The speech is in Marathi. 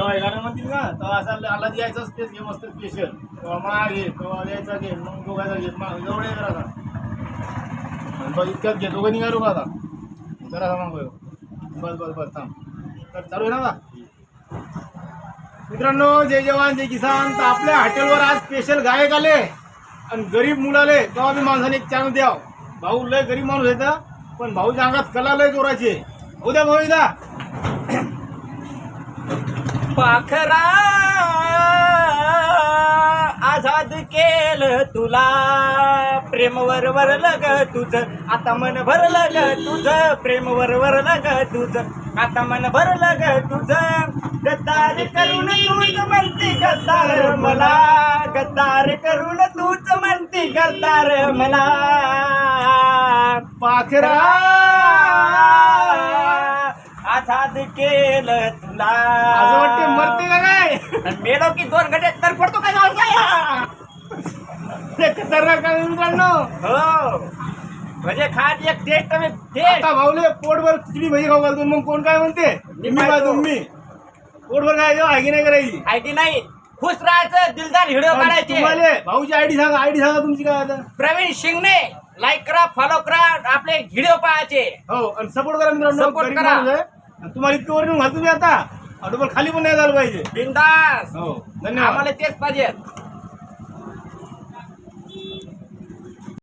तेव्हा गाणं म्हणतील ना. तेव्हा असं आला द्यायचा तेच घे मस्त स्पेशल तेव्हा माग घे तेव्हा द्यायचा घे मग दोघायचा घे. मग ये करा आता. बस इतक्यात घे. दोघं निघालो का आता. जरा मग बस बस बस थांब. तर चालू आहे ना मित्रांनो जय जवान जय किसान. तर आपल्या हॉटेलवर आज स्पेशल गायक आले आणि गरीब मुलाले तेव्हा मी माणसाने एक चॅनल द्याव. भाऊ लय गरीब माणूस येतं पण भाऊच्या अंगात कला लय जोराची आहे. होऊ द्या भाऊ एकदा. पाखरा आझाद केलं तुला. प्रेमवर वर लग तुझं आता मन भर लग तुझं. प्रेमवर वर लग तुझं आता मन भर लग तुझं. गद्दार करून तूच म्हणते गद्दार मला. गद्दार करून तूच म्हणते गद्दार मला. पाखरा आझाद केलं तुला असं वाटते मरते का काय? आणि मेलो की दोन घंटे तर पडतो काय गावचा ते खतरनाक आहे मित्रांनो हो. म्हणजे खाट एक टेस्ट मी टेस्ट. आता भाऊले पोटभर खिचडी भाजी खाऊ घालतो मग कोण काय म्हणते? मी. तुम्ही पोटभर काय आगी नाही करायची. आयडी नाही. खुश राहायचं दिलदार व्हिडिओ काढायचे. तुम्हाला भाऊची आयडी सांगा आयडी सांगा तुमची काय आता. प्रवीण शिंगणे लाईक करा फॉलो करा आपले व्हिडिओ पाहायचे. हो आणि सपोर्ट करा मित्रांनो Support गरीब करा. माणूस आहे. तुम्हाला इतकं वरून घालतो मी आता. ऑटोबर खाली पण नाही झालं पाहिजे. बिंदास. हो धन्यवाद. आम्हाला तेच पाहिजे.